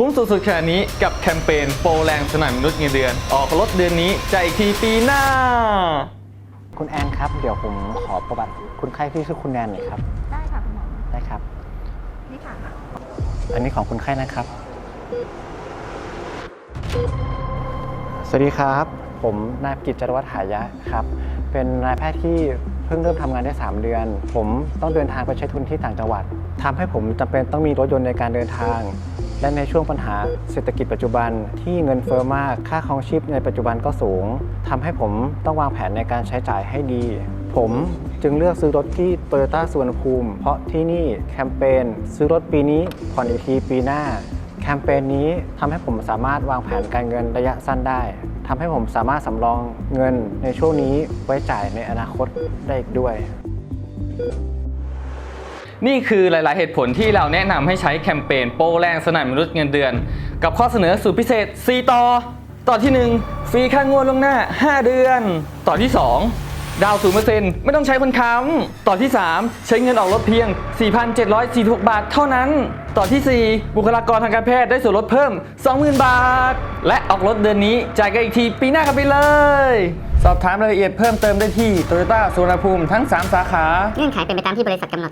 คุ้มสุดๆขนาดนี้กับแคมเปญโปรแรงสนั่นมนุษย์เงินเดือน ออกรถเดือนนี้จ่ายอีกทีปีหน้า คุณแอนครับ เดี๋ยวผมขอประวัติคุณไข้ที่ชื่อคุณแนนหน่อยครับ ได้ค่ะคุณหมอ ได้ครับ นี่ค่ะ อันนี้ของคุณไข้นะครับ สวัสดีครับ ผมนายกิจจารวัฒน์หายะครับ เป็นนายแพทย์ที่เพิ่งเริ่มทำงานได้ 3 เดือน ผมต้องเดินทางไปใช้ทุนที่ต่างจังหวัดทำให้ผมจำเป็นต้องมีรถยนต์ในการเดินทาง และในช่วงปัญหาเศรษฐกิจปัจจุบันที่เงินเฟ้อมาก ค่าครองชีพในปัจจุบันก็สูงทำให้ผมต้องวางแผนในการใช้จ่ายให้ดี ผมจึงเลือกซื้อรถที่โตโยต้าสุวรรณภูมิ เพราะที่นี่แคมเปญซื้อรถปีนี้ผ่อนอีกทีปีหน้า แคมเปญนี้ทำให้ผมสามารถวางแผนการเงินระยะสั้นได้ทำให้ผมสามารถสำรองเงินในช่วงนี้ไว้จ่ายในอนาคตได้อีกด้วย นี่คือหลาย ๆ เหตุผลที่เราแนะนำให้ใช้แคมเปญโปรแรงสนั่นมนุษย์เงินเดือน กับข้อเสนอสุดพิเศษ 4 ต่อ ต่อที่ 1 ฟรีค่างวดล่วงหน้า 5 เดือน ต่อที่ 2 ดาวศูนเปอร์เซ็นต์ไม่ต้องใช้คนค้ำต่อที่ 3 ใช้เงินออกรถเพียง 4,746 บาทเท่านั้น ต่อทีสี่ 4 บุคลากรทางการแพทย์ได้ส่วนลดเพิ่ม 20,000 บาท และออกรถเดือนนี้จ่ายกันอีกทีปีหน้ากันไปเลย สอบถามรายละเอียดเพิ่มเติมได้ที่โตโยต้าสุวรรณภูมิทั้ง 3 สาขา เงื่อนไขเป็นไปตามที่บริษัทกำหนด